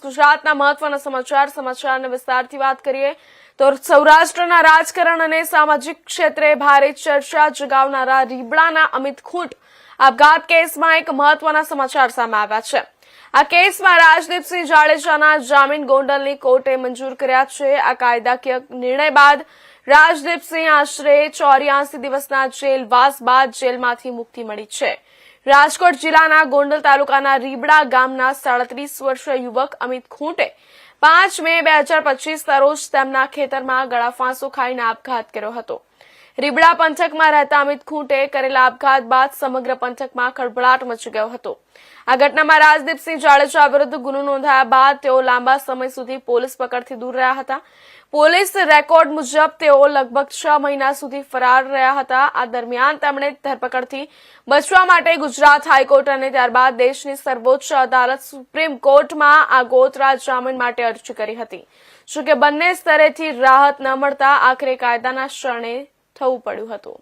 ગુજરાતના મહત્વના સમાચાર, સમાચારને વિસ્તારથી વાત કરીએ તો સૌરાષ્ટ્રના રાજકારણ અને સામાજિક ક્ષેત્રે ભારે ચર્ચા જગાવનારા રીબડાના અમિત ખૂંટ આપઘાત કેસમાં એક મહત્વના સમાચાર સામે આવ્યા છે. આ કેસમાં રાજદીપસિંહ જાડેજાના જામીન ગોંડલની કોર્ટે મંજૂર કર્યા છે. આ કાયદાકીય નિર્ણય બાદ રાજદીપસિંહ આશરે ચોર્યાસી દિવસના જેલવાસ બાદ જેલમાંથી મુક્તિ મળી છે. રાજકોટ જિલ્લાના ગોંડલ તાલુકાના રીબડા ગામના સાડત્રીસ વર્ષીય યુવક અમિત ખૂંટે પાંચ મે બે હજાર પચીસના રોજ તેમના ખેતરમાં ગળાફાંસો ખાઈને આપઘાત કર્યો હતો. રીબડા પંથકમાં રહેતા અમિત ખૂંટે કરેલા આપઘાત બાદ સમગ્ર પંથકમાં ખળભળાટ મચી ગયો હતો. આ ઘટનામાં રાજદીપસિંહ જાડેજા વિરુદ્ધ ગુનો નોંધાયા બાદ તેઓ લાંબા સમય સુધી પોલીસ પકડથી દૂર રહ્યા હતા. પોલીસ રેકોર્ડ મુજબ તેઓ લગભગ છ મહિના સુધી ફરાર રહ્યા હતા. આ દરમિયાન તેમણે ધરપકડથી બચવા માટે ગુજરાત હાઈકોર્ટ અને ત્યારબાદ દેશની સર્વોચ્ચ અદાલત સુપ્રીમ કોર્ટમાં આગોતરા જામીન માટે અરજી કરી હતી. જોકે બંને સ્તરેથી રાહત ન મળતા આખરે કાયદાના શરણે થવું પડ્યું હતું.